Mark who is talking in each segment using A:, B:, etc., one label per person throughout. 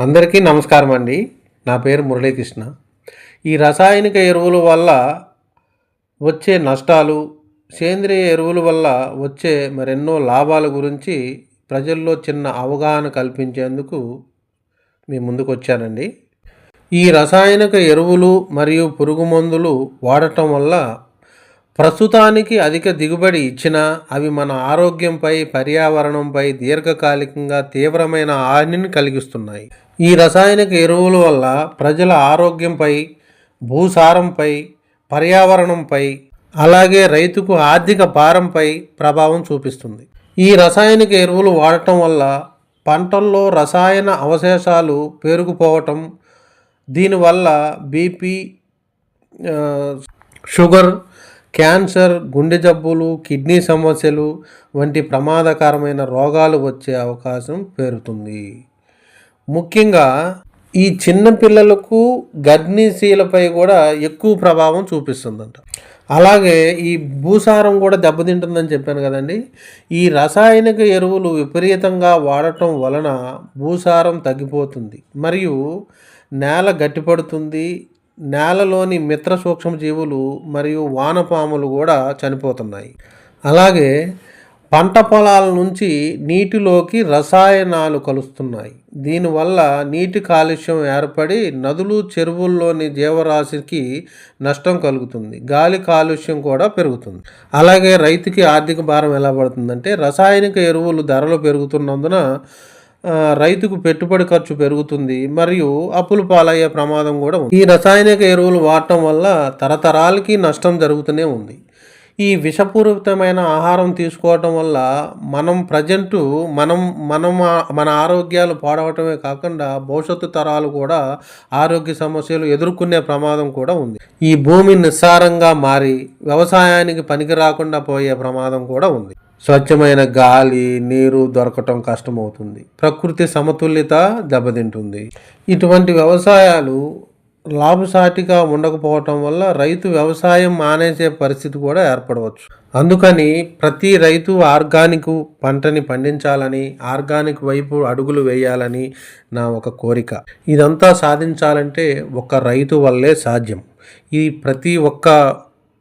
A: అందరికీ నమస్కారం అండి. నా పేరు మురళీకృష్ణ. ఈ రసాయనిక ఎరువుల వల్ల వచ్చే నష్టాలు సేంద్రియ ఎరువుల వల్ల వచ్చే మరెన్నో లాభాల గురించి ప్రజల్లో చిన్న అవగాహన కల్పించేందుకు మీ ముందుకు వచ్చానండి ఈ రసాయనిక ఎరువులు మరియు పురుగు మందులు వాడటం వల్ల ప్రస్తుతానికి అధిక దిగుబడి ఇచ్చినా అవి మన ఆరోగ్యంపై పర్యావరణంపై దీర్ఘకాలికంగా తీవ్రమైన హానిని కలిగిస్తున్నాయి. ఈ రసాయనిక ఎరువుల వల్ల ప్రజల ఆరోగ్యంపై భూసారంపై పర్యావరణంపై అలాగే రైతుకు ఆర్థిక భారంపై ప్రభావం చూపిస్తుంది. ఈ రసాయనిక ఎరువులు వాడటం వల్ల పంటల్లో రసాయన అవశేషాలు పేరుకుపోవటం దీనివల్ల బీపీ షుగర్ క్యాన్సర్ గుండె జబ్బులు కిడ్నీ సమస్యలు వంటి ప్రమాదకరమైన రోగాలు వచ్చే అవకాశం పెరుగుతుంది. ముఖ్యంగా ఈ చిన్న పిల్లలకు గర్భిణీశీలపై కూడా ఎక్కువ ప్రభావం చూపిస్తుందంట. అలాగే ఈ భూసారం కూడా దెబ్బతింటుందని చెప్పాను కదండి. ఈ రసాయనిక ఎరువులు విపరీతంగా వాడటం వలన భూసారం తగ్గిపోతుంది. మరియు నేల గట్టిపడుతుంది నేలలోని మిత్ర సూక్ష్మజీవులు మరియు వానపాములు కూడా చనిపోతున్నాయి. అలాగే పంట పొలాల నుంచి నీటిలోకి రసాయనాలు కలుస్తున్నాయి. దీనివల్ల నీటి కాలుష్యం ఏర్పడి నదులు చెరువుల్లోని జీవరాశికి నష్టం కలుగుతుంది. గాలి కాలుష్యం కూడా పెరుగుతుంది. అలాగే రైతుకి ఆర్థిక భారం ఎలా పడుతుందంటే రసాయనిక ఎరువులు ధరలు పెరుగుతున్నందున రైతుకు పెట్టుబడి ఖర్చు పెరుగుతుంది. మరియు అప్పులు పాలయ్యే ప్రమాదం కూడా ఉంది. ఈ రసాయనిక ఎరువులు వాడటం వల్ల తరతరాలకి నష్టం జరుగుతూనే ఉంది. ఈ విషపూరితమైన ఆహారం తీసుకోవటం వల్ల మనం ప్రజెంట్ మనం మనం మన ఆరోగ్యాలు పాడవటమే కాకుండా భవిష్యత్తు తరాలు కూడా ఆరోగ్య సమస్యలు ఎదుర్కొనే ప్రమాదం కూడా ఉంది. ఈ భూమి నిస్సారంగా మారి వ్యవసాయానికి పనికి రాకుండా పోయే ప్రమాదం కూడా ఉంది. స్వచ్ఛమైన గాలి నీరు దొరకటం కష్టమవుతుంది. ప్రకృతి సమతుల్యత దెబ్బతింటుంది. ఇటువంటి వ్యవసాయాలు లాభసాటిగా ఉండకపోవటం వల్ల రైతు వ్యవసాయం మానేసే పరిస్థితి కూడా ఏర్పడవచ్చు. అందుకని ప్రతి రైతు ఆర్గానిక్ పంటని పండించాలని ఆర్గానిక్ వైపు అడుగులు వేయాలని నా ఒక కోరిక. ఇదంతా సాధించాలంటే ఒక రైతు వల్లే సాధ్యం. ఈ ప్రతి ఒక్క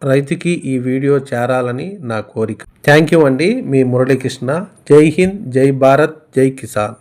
A: రైతుకి ఈ వీడియో చేరాలని నా కోరిక. థ్యాంక్ యూ అండి. మీ మురళీకృష్ణ. జై హింద్ జై భారత్ జై కిసాన్.